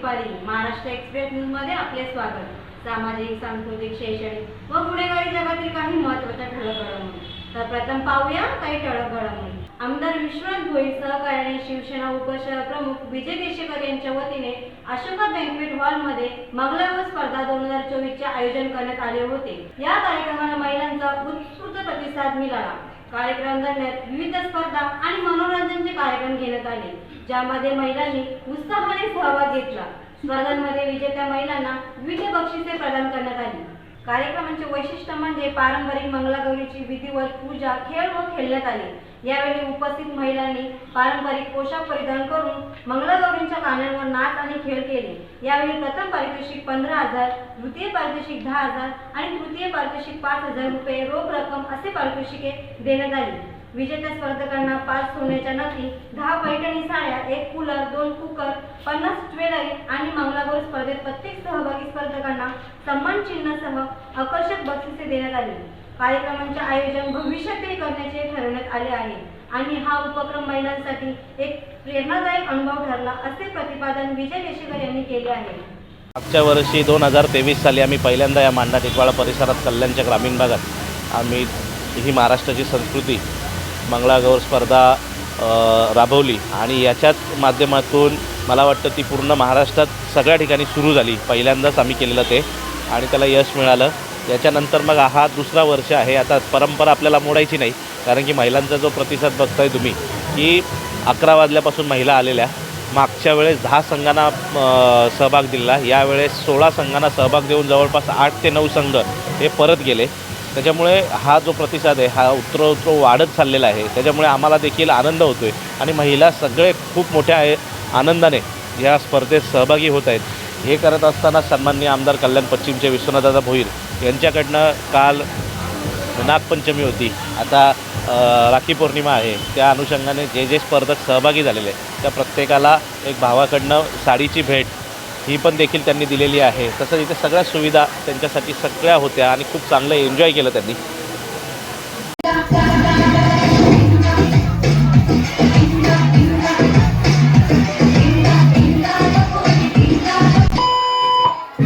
दुपारी महाराष्ट्र एक्सप्रेस न्यूजमध्ये आपले स्वागत. सामाजिक सांस्कृतिक शैक्षणिक व गुन्हेगारी जगातील काही महत्त्वाच्या ठळक तर प्रथम पाहूया काही ठळक आमदार विश्वनाथ भोई सहकार्याने शिवसेना उपशहर प्रमुख विजय देशेकर यांच्या वतीने अशोका बँकवेट हॉलमध्ये मंगला व स्पर्धा दोन हजार चोवीस चे आयोजन करण्यात आले होते. या कार्यक्रमाला महिलांचा उत्स्फूर्त प्रतिसाद मिळाला. कार्यक्रम दरम्यान विविध स्पर्धा आणि मनोरंजनचे कार्यक्रम घेण्यात आले. ज्यामध्ये महिलांनी उत्साहाने सहभाग घेतला. स्पर्धांमध्ये विजेत्या महिलांना विविध बक्षिसे प्रदान करण्यात आली. कार्यक्रमाचे वैशिष्ट्य म्हणजे पारंपरिक मंगलागौरीची विधिवत पूजा खेळ व खेळण्यात आले. यावेळी उपस्थित महिलांनी पारंपरिक पोशाख परिधान करून मंगलागौरींच्या गाण्यांवर नाच आणि खेळ केले. यावेळी प्रथम पारितोषिक पंधरा हजार द्वितीय पारितोषिक दहा हजार आणि तृतीय पारितोषिक पाच हजार रुपये रोख रक्कम असे पारितोषिके देण्यात आली. विजेत्या स्पर्धकांना पाच सोन्याच्या नथी दहा पैठणी साड्या एक कूलर दोन कुकर पन्नास ज्वेलरी आणि मंगलागौर स्पर्धेत प्रत्येक सहभागी स्पर्धकांना सन्मान चिन्हासह आकर्षक बक्षिसे देण्यात आली. कार्यक्रमांचे आयोजन भविष्यातही करण्याचे ठरवण्यात आले आहे. आणि हा उपक्रम महिलांसाठी एक प्रेरणादायक अनुभव ठरला असे प्रतिपादन विजय देशेकर यांनी केले आहे. मागच्या वर्षी दोन हजार तेवीस साली आम्ही पहिल्यांदा या मांडा टिकवाळा परिसरात कल्याणच्या ग्रामीण भागात आम्ही ही महाराष्ट्राची संस्कृती मंगळागौर स्पर्धा राबवली. आणि याच्याच माध्यमातून मला वाटतं ती पूर्ण महाराष्ट्रात सगळ्या ठिकाणी सुरू झाली. पहिल्यांदाच आम्ही केलेलं ते. आणि त्याला यश मिळालं. याच्यानंतर मग हा दुसरा वर्ष आहे. आता परंपरा आपल्याला मोडायची नाही. कारण की महिलांचा जो प्रतिसाद बघताय तुम्ही की अकरा वाजल्यापासून महिला आलेल्या. मागच्या वेळेस दहा संघांना सहभाग दिला यावेळेस सोळा संघांना सहभाग देऊन जवळपास आठ ते नऊ संघ हे परत गेले. त्याच्यामुळे हा जो प्रतिसाद आहे हा उत्तर उत्तर वाढत चाललेला आहे. त्याच्यामुळे आम्हाला देखील आनंद होतो आहे आणि महिला सगळे खूप मोठ्या आहे आनंदाने या स्पर्धेत सहभागी होत आहेत. हे करत असताना सन्माननीय आमदार कल्याण पश्चिमचे विश्वनाथदादा भोईर यांच्याकडनं काल नागपंचमी होती. आता राखी पौर्णिमा आहे. त्या अनुषंगाने जे जे स्पर्धक सहभागी झालेले त्या प्रत्येकाला एक भावाकडनं साडीची भेट ही पण देखील त्यांनी दिलेली आहे. तसंच इथे सगळ्या सुविधा त्यांच्यासाठी सगळ्या होत्या आणि खूप चांगलं एन्जॉय केलं त्यांनी.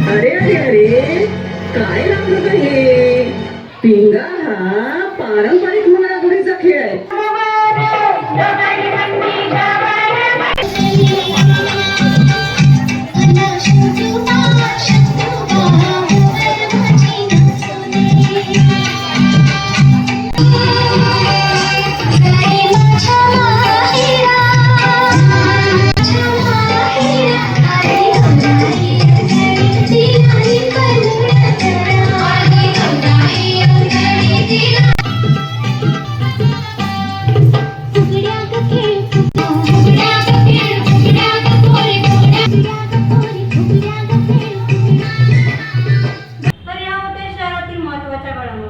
अरे अरे अरे काय लागलं का हे? पिंगा हा पारंपरिक मंगळागौरीचा खेळ आहे.